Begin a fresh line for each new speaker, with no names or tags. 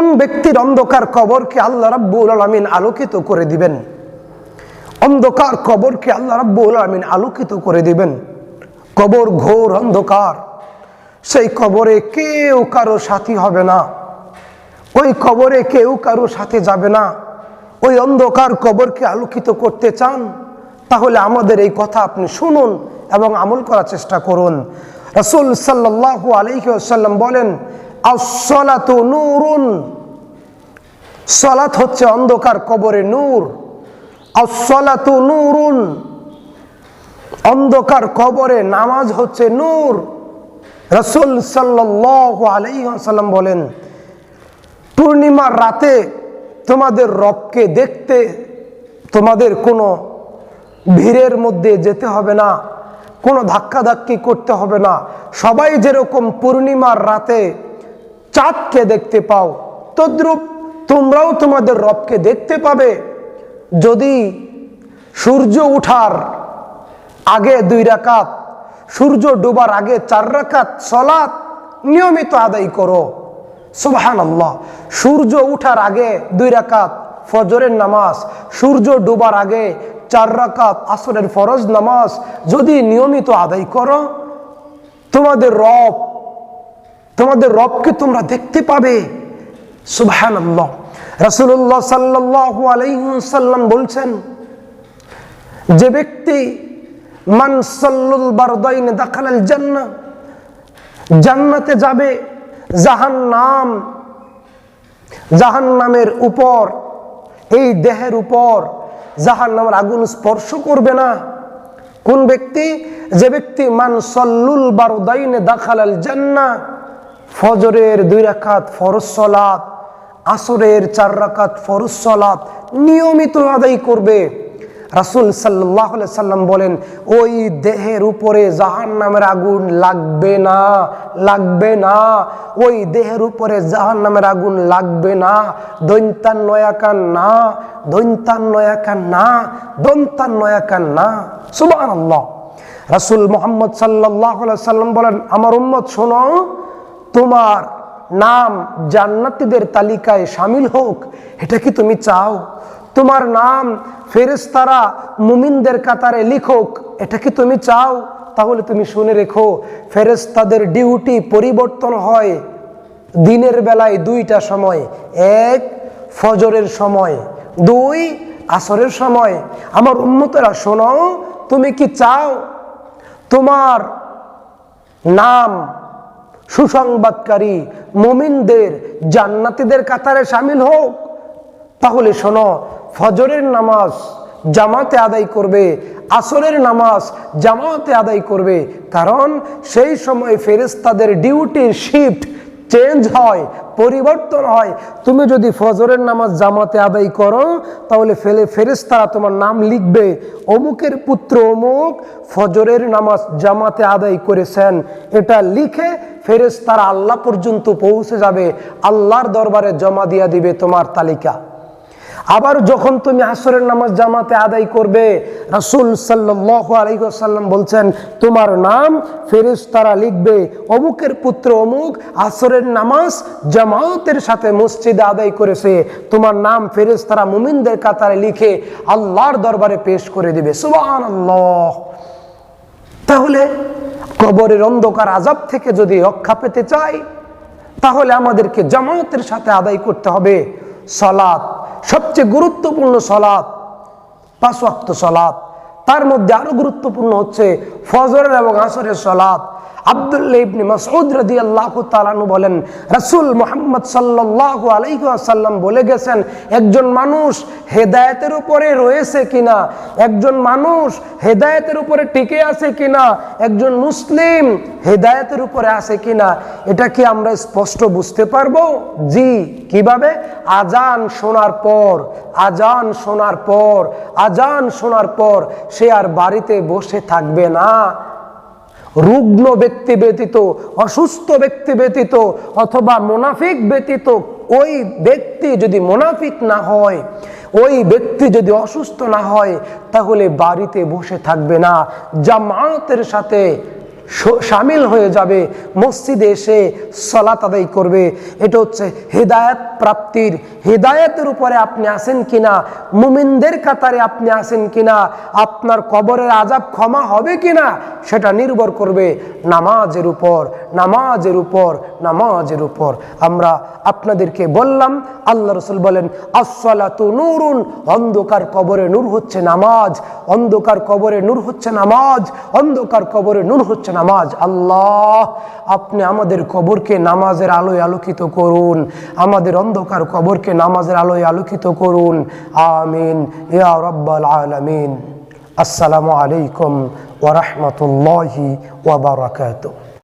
কোন ব্যক্তির অন্ধকার কবরকে আল্লাহ রাব্বুল আলমিন আলোকিত করে দিবেন? অন্ধকার কবরকে আল্লাহ রাব্বুল আলমিন আলোকিত করে দিবেন। কবর ঘোর অন্ধকার। সেই কবরে কেউ কারও সাথী হবে না। ওই কবরে কেউ কারও সাথে যাবে না। ওই অন্ধকার কবরকে আলোকিত করতে চান, তাহলে আমাদের এই কথা আপনি শুনুন এবং আমল করার চেষ্টা করুন। রসুল সাল্লাহ আলহিসাল্লাম বলেন নূরুন। সলাত হচ্ছে অন্ধকার কবরে নূর। আসলাতু নূরুন। অন্ধকার কবরে নামাজ হচ্ছে নূর। রসুল আলহিহাসাল্লাম বলেন, পূর্ণিমার রাতে তোমাদের রবকে দেখতে তোমাদের কোনো ভিড়ের মধ্যে যেতে হবে না, কোনো ধাক্কাধাক্কি করতে হবে না। সবাই যেরকম পূর্ণিমার রাতে চাঁদকে দেখতে পাও। তদ্রূপ তোমরাও তোমাদের রবকে দেখতে পাবে। যদি সূর্য উঠার আগে দুই রাকাত, সূর্য ডোবার আগে চার রাকাত সলাৎ নিয়মিত আদায় করো। সুবাহান আল্লাহ সূর্য উঠার আগে দুই রাকাত ফজরের নামাজ, সূর্য ডোবার আগে চার রাকাত আসরের ফরজ নামাজ যদি নিয়মিত আদায় করো, তোমাদের রব তোমাদের রবকে তোমরা দেখতে পাবে। সুবাহান আল্লাহ রাসুল্লাহ সাল্লাহ আলাইসাল্লাম বলছেন, যে ব্যক্তি মান সাল্লুল বারদাইন জান্নাহ, জান্নাতে যাবে জাহান নাম জাহান নামের উপর, এই দেহের উপর জাহান নামের আগুন স্পর্শ করবে না। কোন ব্যক্তি? যে ব্যক্তি মান সল্লুল বারদাইনে দাখালাল জান্না ফজরের দুই রাকাত ফরজ সলাত, আসরের চার রাকাত ফরজ সলাত নিয়মিত আদায় করবে। রাসুল সাল্লাহ সাল্লাম বলেন, ওই দেহের উপরে জাহান নামের আগুন লাগবে না লাগবে না। ওই দেহের উপরে জাহান নামের আগুন লাগবে না। দৈন্তান নয়াকান না দৈন্তান নয়াকান না দন্তান নয়াকান না। সুবাহ রাসুল মোহাম্মদ সাল্লাহ সাল্লাম বলেন, আমার উম্মত, শোনো তোমার নাম জান্নাতিদের তালিকায় সামিল হোক, এটা কি তুমি চাও? তোমার নাম ফেরেস্তারা মুমিনদের কাতারে লিখোক, এটা কি তুমি চাও? তাহলে তুমি শুনে রেখো ফেরেস্তাদের ডিউটি পরিবর্তন হয় দিনের বেলায় দুইটা সময়, এক, ফজরের সময়, দুই, আসরের সময়। আমার উন্মতেরা শোনো, তুমি কি চাও? তোমার নাম সুসংবাদকারী মুমিনদের জান্নাতিদের কাতারে সামিল হোক। তাহলে শোনো, ফজরের নামাজ জামাতে আদায় করবে, আসরের নামাজ জামাতে আদায় করবে। কারণ সেই সময় ফেরেস্তাদের ডিউটির শিফট চেঞ্জ হয়, পরিবর্তন হয়। তুমি যদি ফজরের নামাজ জামাতে আদায় করো, তাহলে ফেলে ফেরেস্তারা তোমার নাম লিখবে। অমুকের পুত্র অমুক ফজরের নামাজ জামাতে আদায় করেছেন। এটা লিখে ফেরেস্তারা আল্লাহ পর্যন্ত পৌঁছে যাবে, আল্লাহর দরবারে জমা দিয়া দিবে তোমার তালিকা। আবার যখন তুমি আসরের নামাজ জামাতে আদায় করবে, রাসুল আলাইসাল্লাম বলছেন, তোমার নাম ফেরেস তারা লিখবে। অমুকের পুত্র অমুক আসরের নামাজ জামাতের সাথে মসজিদে আদায় করেছে। তোমার নাম ফেরেস তারা মুমিনদের কাতারে লিখে আল্লাহর দরবারে পেশ করে দিবে। আল্লাহ তাহলে কবরের অন্ধকার আজাব থেকে যদি রক্ষা পেতে চাই, তাহলে আমাদেরকে জামায়াতের সাথে আদায় করতে হবে। সলাদ সবচেয়ে গুরুত্বপূর্ণ সলাদ পাঁচ সলাদ তার মধ্যে আরও গুরুত্বপূর্ণ হচ্ছে ফজরের এবং আসরের সলাৎ ইবনে মাসউদ রাদিয়াল্লাহু বলেন, রাসূল মুহাম্মদ সাল্লাল্লাহু আলাইহি ওয়াসাল্লাম বলে গেছেন, একজন মানুষ হেদায়েতের উপরে রয়েছে কিনা, একজন মানুষ হেদায়েতের উপরে টিকে আছে কিনা, একজন মুসলিম হেদায়েতের উপরে আছে কিনা, এটা কি আমরা স্পষ্ট বুঝতে পারব? জি, কীভাবে? আজান শোনার পর আজান শোনার পর আজান শোনার পর সে আর বাড়িতে বসে থাকবে না। রুগ্ন ব্যক্তি ব্যতীত, অসুস্থ ব্যক্তি ব্যতীত অথবা মোনাফিক ব্যতীত, ওই ব্যক্তি যদি মোনাফিক না হয়, ওই ব্যক্তি যদি অসুস্থ না হয়, তাহলে বাড়িতে বসে থাকবে না। জামায়াতের সাথে সামিল হয়ে যাবে, মসজিদে এসে সলাত আদায় করবে। এটা হচ্ছে হৃদায়ত প্রাপ্তির। হৃদায়তের উপরে আপনি আসেন কিনা, মুমিনদের কাতারে আপনি আসেন কিনা, আপনার কবরের আজাব ক্ষমা হবে কিনা, সেটা নির্ভর করবে নামাজের উপর। নামাজের উপর নামাজের উপর। আমরা আপনাদেরকে বললাম, আল্লাহ রসুল বলেন, আসসালাতু নূরুন অন্ধকার কবরে নূর হচ্ছে নামাজ, অন্ধকার কবরে নূর হচ্ছে নামাজ, অন্ধকার কবরে নূর হচ্ছে নামাজ। আল্লাহ, আপনি আমাদের কবরকে নামাজের আলোয় আলোকিত করুন, আমাদের অন্ধকার কবরকে নামাজের আলোয় আলোকিত করুন। আমিন। ইয়া রব্বাল আলামিন। আসসালামু আলাইকুম ওয়া রাহমাতুল্লাহি ওয়া বারাকাতুহু।